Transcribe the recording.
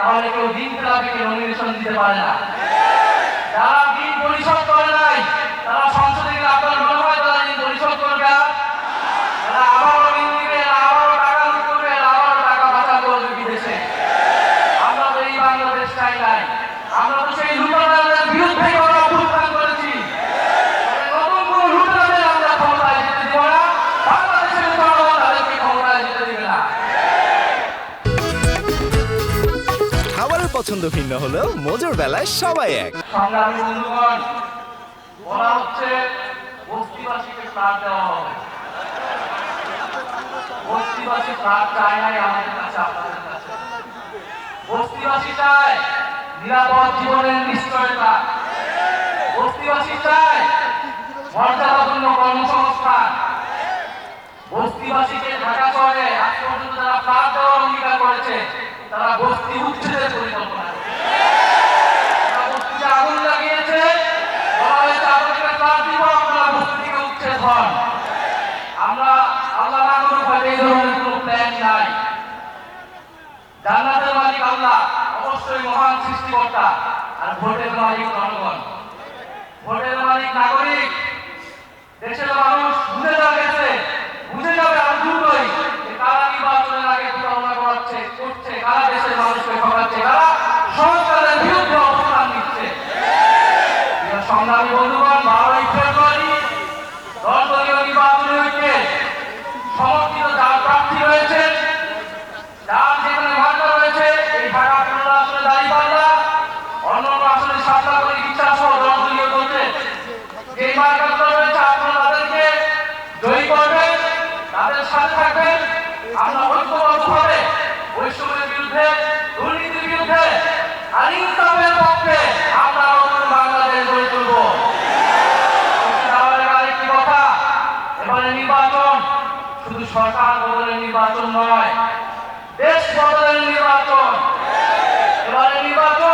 তাহলে কেউ দিন খেলাপিকে নমিনেশন দিতে পারে না। যারা দিন পরিশোধ পছন্দ ভিন্ন হলেও মজার বেলায় সবাই এক। কর্মসংস্থান। বস্তিবাসীকে ঢাকা শহরে আজ পর্যন্ত যারা দেওয়ার অঙ্গীকার করেছে, তারা আল্লাহ অবশ্যই মহান সৃষ্টিকর্তা আর ভোটের মালিক জনগণ। ভোটের মালিক নাগরিক দেশের মানুষ তাদের সাথে থাকবেন। আমরা ঐক্যবদ্ধভাবে বৈষম্যের বিরুদ্ধে, দুর্নীতির বিরুদ্ধে আর ইনসাফের পক্ষে আমরা নতুন বাংলাদেশ গড়ে তুলব। আরেকটি কথা, এবারে নির্বাচন শুধু সরকার বদলের নির্বাচন নয়, দেশ বদলের নির্বাচন। এবারে নির্বাচন